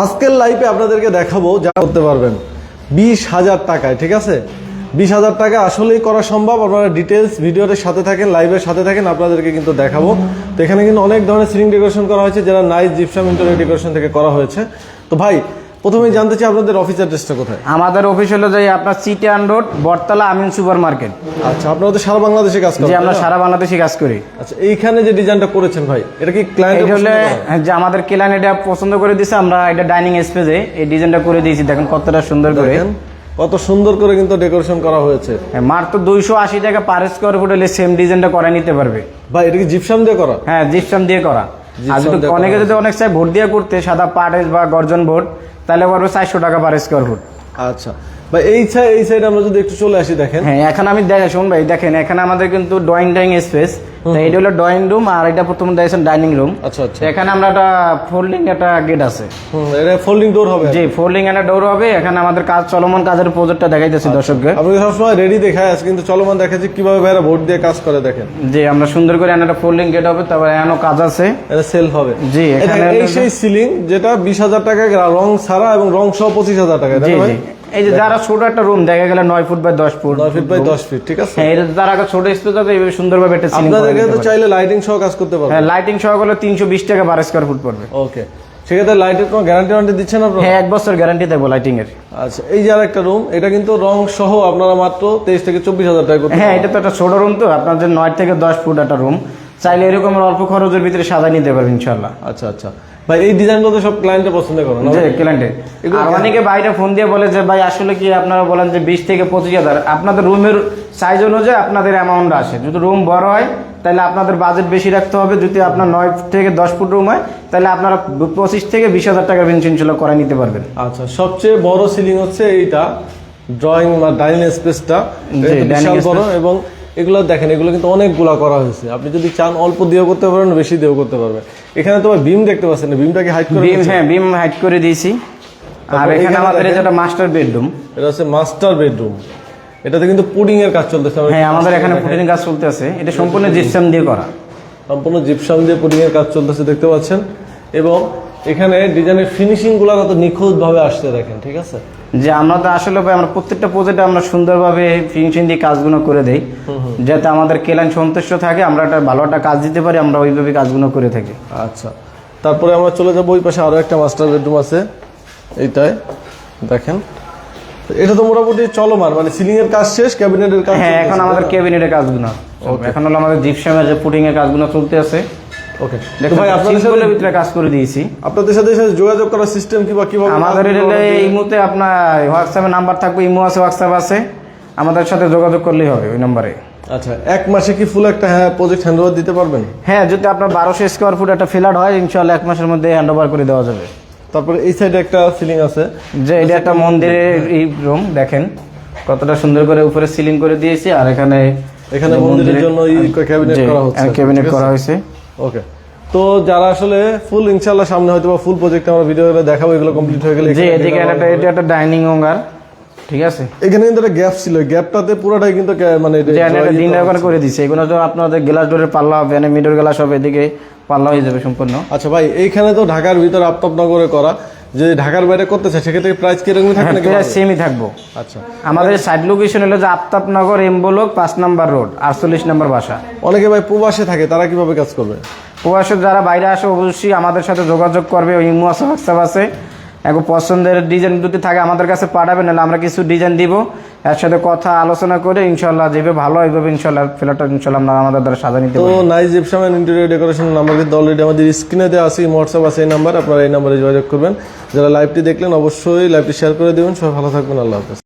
আজকের লাইফে আপনাদেরকে দেখাবো যা করতে পারবেন। বিশ হাজার টাকায়, ঠিক আছে? বিশ হাজার টাকা আসলেই করা সম্ভব। আপনারা ডিটেলস ভিডিওর সাথে থাকেন লাইভের সাথে থাকেন, আপনাদেরকে কিন্তু দেখাবো। তো এখানে কিন্তু অনেক ধরনের সিলিং ডেকোরেশন করা হয়েছে, যারা নাইস জিপসাম ইন্টারিয়ার ডেকোরেশন থেকে করা হয়েছে। তো ভাই প্রথমেই জানতে চাই আপনাদের অফিস অ্যাড্রেসটা কোথায়? আমাদের অফিস হলো যে আপনার সিটিয়ান road Battala Amin super market আচ্ছা আপনারা তো সারা বাংলাদেশে কাজ করেন যে আমরা সারা বাংলাদেশে কাজ করি। আচ্ছা এইখানে যে ডিজাইনটা করেছেন ভাই এটা কি ক্লায়েন্ট এটা হলে যে আমাদের কেলান এটা পছন্দ করে দিছে আমরা এটা ডাইনিং স্পেসে এই ডিজাইনটা করে দিয়েছি দেখেন কতটা সুন্দর করে। কত সুন্দর করে কিন্তু ডেকোরেশন করা হয়েছে। হ্যাঁ, মাত্র দুইশো আশি টাকা পার স্কোয়ার ফুট হলে সেম ডিজাইনটা করে নিতে পারবে। ভাই এটা কি জিপসাম দিয়ে করা? হ্যাঁ জিপসাম দিয়ে করা। আর যদি অনেকে যদি অনেক চাই ভোট দিয়ে করতে সাদা পাটের বা গর্জন ভোট তাহলে পারবে চারশো টাকা পার স্কোয়ার ফুট আচ্ছা। ভাই এই সাইড এই সাইড আমরা যদি একটু চলে আসি দেখেন। হ্যাঁ এখন আমি দেখা শুন ভাই দেখেন এখানে আমাদের কিন্তু ড্রয়িং ডাইং স্পেস এটা হলো ড্রয়িং রুম আর এটা প্রথম দেখছেন ডাইনিং রুম আচ্ছা আচ্ছা। এখানে আমরা একটা ফোল্ডিং একটা গেট আছে। এটা ফোল্ডিং ডোর হবে। জি ফোল্ডিং একটা ডোর হবে। এখানে আমাদের কাজ চলমান কাজের প্রজেক্টটা দেখাইতেছি দর্শককে আপনি সবসময় রেডি দেখায় আছে কিন্তু চলমান দেখাচ্ছি কীভাবে ভাইরা ভোট দিয়ে কাজ করে দেখেন। জি আমরা সুন্দর করে একটা ফোল্ডিং গেট হবে তারপরে এখানেও কাজ আছে। এটা সেল হবে। জি, এখানে এই সেই সিলিং যেটা বিশ হাজার টাকা রং ছাড়া এবং রং সহ পঁচিশ হাজার টাকা জি জি। এই যে যারা ছোট একটা রুম দেখা গেলে নয় ফুট বাই দশ ফুট। নয় ফিট বাই দশ ফিট ঠিক আছে? হ্যাঁ এটা যারা ছোট স্পেস আছে এইভাবে সুন্দরভাবে একটা আপনাদের তো চাইলে লাইটিং সহ কাজ করতে পারবেন হ্যাঁ লাইটিং সহ করলে তিনশো বিশ টাকা বারো স্কোয়ার ফুট পড়বে। ওকে সেক্ষেত্রে লাইটের কোনো গ্যারান্টি ওয়ারেন্টি দিচ্ছেন আপনারা? হ্যাঁ এক বছর গ্যারান্টি দেবো লাইটিং এর আচ্ছা এই যে একটা রুম এটা কিন্তু রং সহ আপনারা মাত্র তেইশ থেকে চব্বিশ হাজার টাকা হ্যাঁ এটা তো একটা ছোট রুম তো আপনাদের নয় থেকে দশ ফুট একটা রুম চাইলে এরকম অল্প খরচের ভিতরে সাজাই নিতে পারবেন ইনশাল্লাহ আচ্ছা আচ্ছা। ভাই এই ডিজাইনগুলো সব ক্লায়েন্টে পছন্দ করে না ক্লায়েন্টে আর অনেকে বাইরে ফোন দিয়ে বলে যে ভাই আসলে কি আপনারা বলেন যে বিশ থেকে পঁচিশ হাজার? আপনাদের রুমের সাইজ অনুযায়ী আপনাদের অ্যামাউন্ট আসে। যদি রুম বড় হয় তাহলে আপনাদের বাজেট বেশি রাখতে হবে। যদি আপনার নয় থেকে দশ ফুট রুম হয় তাহলে আপনারা পঁচিশ থেকে বিশ হাজার টাকার ইনশাল্লাহ করে নিতে পারবেন। আচ্ছা সবচেয়ে বড় সিলিং হচ্ছে এইটা ড্রয়িং বা ডাইনিং স্পেসটা বিশাল বড় এবং এগুলো দেখেন এগুলো কিন্তু অনেকগুলা করা হয়েছে। আপনি যদি চান অল্প দিয়েও করতে পারবেন বেশি দিয়েও করতে পারবেন। এখানে তোমার বিম দেখতে পাচ্ছেন না বিমটাকে হাইট করে বিম হ্যাঁ বিম হাইট করে দিয়েছি। আর এখানে আমাদের। যেটা মাস্টার বেডরুম এটা হচ্ছে মাস্টার বেডরুম এটাতে কিন্তু পুডিং এর কাজ চলতেছে। হ্যাঁ আমাদের এখানে প্রতিদিন কাজ চলতেছে। এটা সম্পূর্ণ জিপসাম দিয়ে করা। সম্পূর্ণ জিপসাম দিয়ে পুডিং এর কাজ চলতেছে দেখতে পাচ্ছেন। এবং এখানে ডিজাইনের ফিনিশিংগুলো কত নিখুঁত ভাবে আসছে দেখেন ঠিক আছে? যে আমরা তো আসলে ভাই আমরা প্রত্যেকটা প্রজেক্টে আমরা সুন্দরভাবে ফিনিশিং দিয়ে কাজগুলো করে দেই। যাতে আমাদের কেলান সন্তুষ্ট থাকে আমরা একটা ভালো একটা কাজ দিতে পারি আমরা ওইভাবে কাজগুলো করে থাকি। আচ্ছা। তারপরে আমরা চলে যাব ওই পাশে আরও একটা মাস্টার বেডরুম আছে। এইটাই দেখেন। এটা তো মোটামুটি চলমান মানে সিলিং এর কাজ শেষ ক্যাবিনেটের কাজ হ্যাঁ এখন আমাদের ক্যাবিনেটের কাজগুলো। এখন হলো আমাদের জিপসামের যে পুটিং এর কাজগুলো চলতে আছে ওকে ভাই আপনাদের ভিতরে কাজ করে দিয়েছি। আপনাদের সাথে সাথে যোগাযোগ করার সিস্টেম কীভাবে আমাদের এই মুহূর্তে আপনার হোয়াটসঅ্যাপে নাম্বার থাকবে ইমো আছে হোয়াটসঅ্যাপ আছে। আমাদের সাথে যোগাযোগ করলেই হবে ওই নম্বরে আচ্ছা এক মাসে কি ফুল একটা হ্যাঁ প্রজেক্ট দিতে পারবেন? হ্যাঁ যদি আপনার বারোশো স্কোয়ার ফুট একটা হয় ইনশাল্লাহ এক মাসের মধ্যে হ্যান্ড ওভার করে দেওয়া যাবে। তারপরে এই সাইডে একটা সিলিং আছে। যে এটা একটা মন্দিরের এই রুম দেখেন কতটা সুন্দর করে উপরে সিলিং করে দিয়েছি আর এখানে এখানে মন্দিরের জন্য ক্যাবিনেট করা হচ্ছে। ক্যাবিনেট করা হয়েছে। ওকে তো যারা আসলে ফুল ইনশাল্লাহ সামনে হয়তো বা ফুল প্রজেক্ট আমরা ভিডিও দেখাবো এগুলো কমপ্লিট হয়ে গেলে জি এদিকে এটা একটা এটা একটা ডাইনিং রুম ঠিক আছে? এখানে কিন্তু একটা গ্যাপ ছিল গ্যাপটাতে পুরোটাই কিন্তু মানে এটা এখানে একটা ডিন ব্যবহার করে দিচ্ছে এগুলো তো আপনাদের গ্লাস ডোরের পাল্লা হবে মানে মিডল গ্লাস হবে এদিকে পাল্লা হয়ে যাবে সম্পূর্ণ। আচ্ছা ভাই এইখানে তো ঢাকার ভিতরে আফতাবনগরে করা। যে ঢাকার বাইরে করতে চাই সেক্ষেত্রে প্রাইস কিরকমই থাকবে নাকি হ্যাঁ সেমই থাকব। আচ্ছা। আমাদের সাইড লোকেশন হলো যে আফতাবনগর এমবোলক পাঁচ নাম্বার রোড আটচল্লিশ নাম্বার বাসা। অনেকে ভাই প্রবাসে থাকে তারা কীভাবে কাজ করবে? প্রবাসে যারা বাইরে আসে অবশ্যই আমাদের সাথে যোগাযোগ করবে ওই ইমো আছে হোয়াটসঅ্যাপ আছে। এখন পছন্দের ডিজাইন যদি থাকে আমাদের কাছে পাঠাবেন নাহলে আমরা কিছু ডিজাইন দিব। এর সাথে কথা আলোচনা করে ইনশাল্লাহ যেভাবে ভালো এইভাবে ইনশাল্লাহ ফ্ল্যাটটা ইনশাল্লাহ আমরা আমাদের দ্বারা সাজা নিতে তো পারি। Nice gypsum and interior decoration number কিন্তু অলরেডি আমাদের স্ক্রিনে দেওয়া আছে হোয়াটসঅ্যাপ আছে এই নাম্বার আপনারা এই নাম্বারে যোগাযোগ করবেন। যারা লাইভটি দেখলেন অবশ্যই লাইভটি শেয়ার করে দেবেন। সবাই ভালো থাকবেন আল্লাহ হাফেজ।